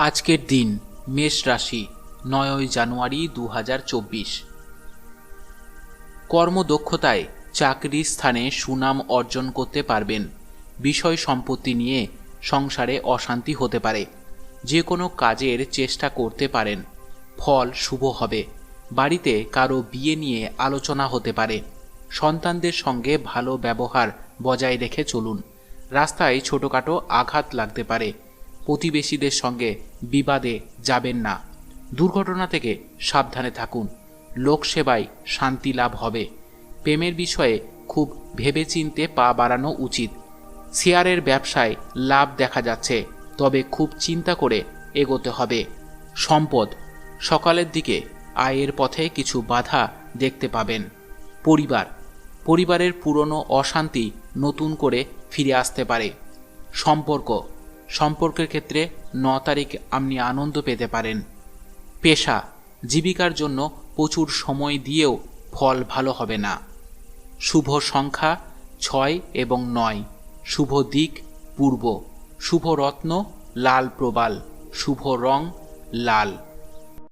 আজকের দিন, মেষ রাশি, নয়ই জানুয়ারি দু হাজার চব্বিশ। কর্মদক্ষতায় চাকরির স্থানে সুনাম অর্জন করতে পারবেন। বিষয় সম্পত্তি নিয়ে সংসারে অশান্তি হতে পারে। যে কোনো কাজের চেষ্টা করতে পারেন। ফল শুভ হবে। বাড়িতে কারও বিয়ে নিয়ে আলোচনা হতে পারে। সন্তানদের সঙ্গে ভালো ব্যবহার বজায় রেখে চলুন। রাস্তায় ছোটোখাটো আঘাত লাগতে পারে। প্রতিবেশীদের সঙ্গে বিবাদে যাবেন না। দুর্ঘটনা থেকে সাবধানে থাকুন। লোকসেবায় শান্তি লাভ হবে। প্রেমের বিষয়ে খুব ভেবেচিন্তে পা বাড়ানো উচিত। শেয়ারের ব্যবসায় লাভ দেখা যাচ্ছে, তবে খুব চিন্তা করে এগোতে হবে। সম্পদ, সকালের দিকে আয়ের পথে কিছু বাধা দেখতে পাবেন। পরিবার, পরিবারের পুরনো অশান্তি নতুন করে ফিরে আসতে পারে। সম্পর্ক সম্পর্কের ক্ষেত্রে ন তারিখ আপনি আনন্দ পেতে পারেন। পেশা, জীবিকার জন্য প্রচুর সময় দিয়েও ফল ভালো হবে না। শুভ সংখ্যা ছয় এবং নয়। শুভ দিক পূর্ব। শুভ রত্ন লাল প্রবাল। শুভ রং লাল।